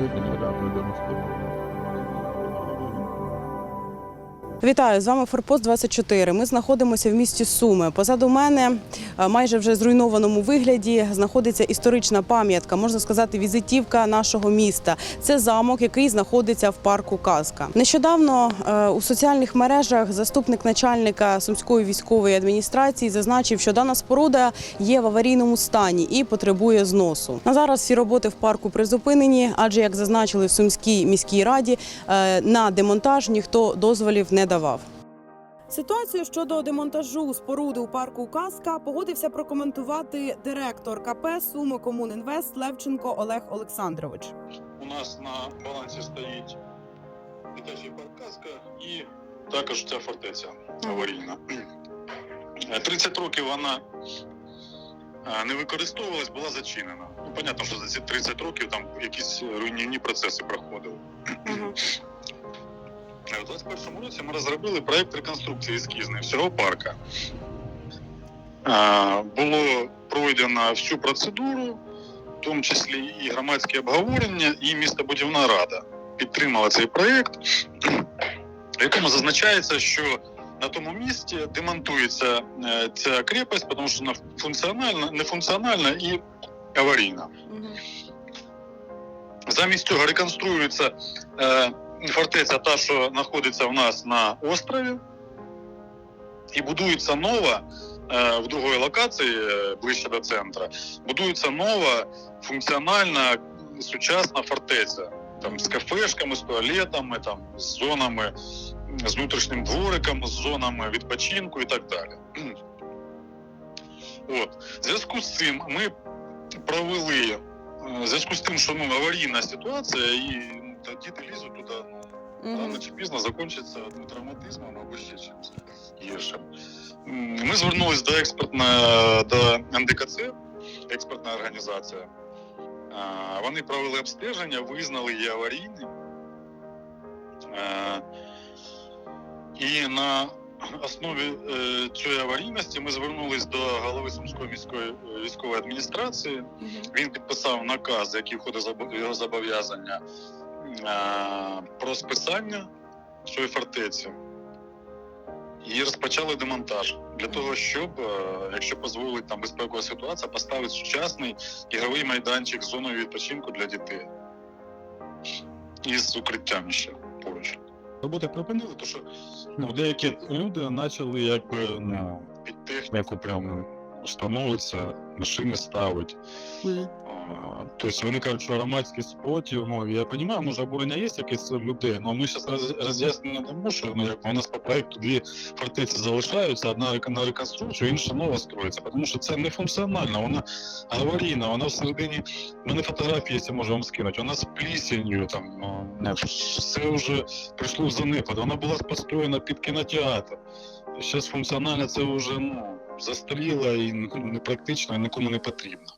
tout, mais il n'y a pas de problème. Вітаю з вами Форпост 24 Ми знаходимося в місті Суми. Позаду мене, е, майже вже зруйнованому вигляді, знаходиться історична пам'ятка, можна сказати, візитівка нашого міста. Це замок, який знаходиться в парку Казка. Нещодавно е, у соціальних мережах заступник начальника сумської військової адміністрації зазначив, що дана споруда є в аварійному стані і потребує зносу. На зараз всі роботи в парку призупинені, адже як зазначили в Сумській міській раді, е, на демонтаж ніхто дозволів не давав. Ситуацію щодо демонтажу споруди у парку Казка погодився прокоментувати директор КП Суми Комунінвест Левченко Олег Олександрович. У нас на балансі стоїть дитячий парк Казка і також ця фортеця аварійна. Е, 30 років вона е, не використовувалась, була зачинена. Ну, понятно, що за ці 30 років там якісь руйнівні процеси проходили. У 2021 році ми розробили проєкт реконструкції ескізний всього парка. Було пройдено всю процедуру, в тому числі і громадське обговорення, і містобудівна рада підтримала цей проєкт, в якому зазначається, що на тому місці демонтується е, ця крепость, тому що вона функціональна, нефункціональна і аварійна. Замість цього реконструюється е, фортеця, та, що знаходиться в нас на острові, і будується нова е, в другої локації, е, ближче до центру, будується нова функціональна сучасна фортеця. Там з кафешками, з туалетами, там, з зонами, з внутрішнім двориком, з зонами відпочинку і так далі. От. В зв'язку з цим ми провели, е, в зв'язку з тим, що ну, аварійна ситуація, і та діти лізуть туди, ну, рано чи пізно закінчиться ну, травматизмом або ще чимось гіршим. Ми звернулись до експертної до НДКЦ, експертна організація. А, Вони провели обстеження, визнали її аварійним. І на основі е, цієї аварійності ми звернулись до голови Сумської міської е, військової адміністрації. Він підписав наказ, який входить в його зобов'язання про списання цієї фортеці. І розпочали демонтаж для того, щоб, е, якщо дозволить там безпекова ситуація, поставити сучасний ігровий майданчик з зоною відпочинку для дітей. І з укриттям ще поруч. Роботи припинили, то що ну, деякі люди почали якби ну, Під техніку. яку становиться, машини ставить. А, Тобто вони кажуть, що громадський спротив, ну я розумію, може обурення є якесь людей, але ми зараз роз'яснення не дамо, що ну, як у нас по проекту дві фортеці залишаються, одна на реконструкцію, інша нова строїться, тому що це не функціонально, вона аварійна, вона всередині, в мене фотографії, якщо можу вам скинути, вона з плісенью, там, все вже прийшло в занепад, вона була построєна під кінотеатр. Зараз функціонально це вже ну, застаріло і непрактично, і нікому не потрібно.